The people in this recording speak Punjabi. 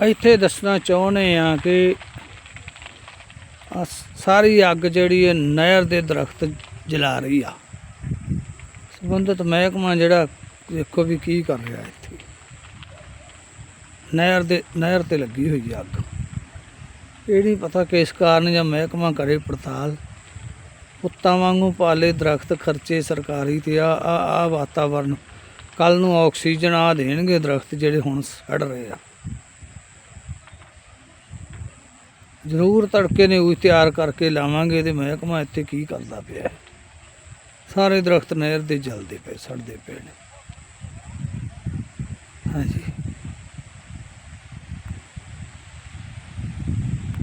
ਇੱਥੇ ਦੱਸਣਾ ਚਾਹੁੰਦੇ ਆ ਕਿ ਸਾਰੀ ਅੱਗ ਜਿਹੜੀ ਹੈ ਨਹਿਰ ਦੇ ਦਰਖਤ ਜਲਾ ਰਹੀ ਆ। ਸੰਬੰਧਿਤ ਮਹਿਕਮਾ ਜਿਹੜਾ ਦੇਖੋ ਵੀ ਕੀ ਕਰ ਰਿਹਾ ਇੱਥੇ। ਨਹਿਰ ਦੇ, ਨਹਿਰ ਤੇ ਲੱਗੀ ਹੋਈ ਅੱਗ। ਇਹ ਨਹੀਂ ਪਤਾ ਕਿਸ ਕਾਰਨ ਜਾਂ ਮਹਿਕਮਾ ਕਰੇ ਪੜਤਾਲ। ਪੁੱਤਾਂ ਵਾਂਗੂ ਪਾਲੇ ਦਰਖਤ ਖਰਚੇ ਸਰਕਾਰੀ ਤੇ ਆ ਆ ਆ ਵਾਤਾਵਰਨ। ਕੱਲ ਨੂੰ ਆਕਸੀਜਨ ਆ ਦੇਣਗੇ ਦਰਖਤ ਜਿਹੜੇ ਹੁਣ ਸੜ ਰਹੇ ਆ। ਜ਼ਰੂਰ ਤੜਕੇ ਨੇ ਉਹ ਤਿਆਰ ਕਰਕੇ ਲਾਵਾਂਗੇ ਤੇ ਮਹਿਕਮਾ ਇੱਥੇ ਕੀ ਕਰਦਾ ਪਿਆ। ਸਾਰੇ ਦਰਖਤ ਨਹਿਰ ਦੇ ਜਲਦੇ ਪਏ, ਸੜਦੇ ਪਏ ਨੇ। ਹਾਂਜੀ।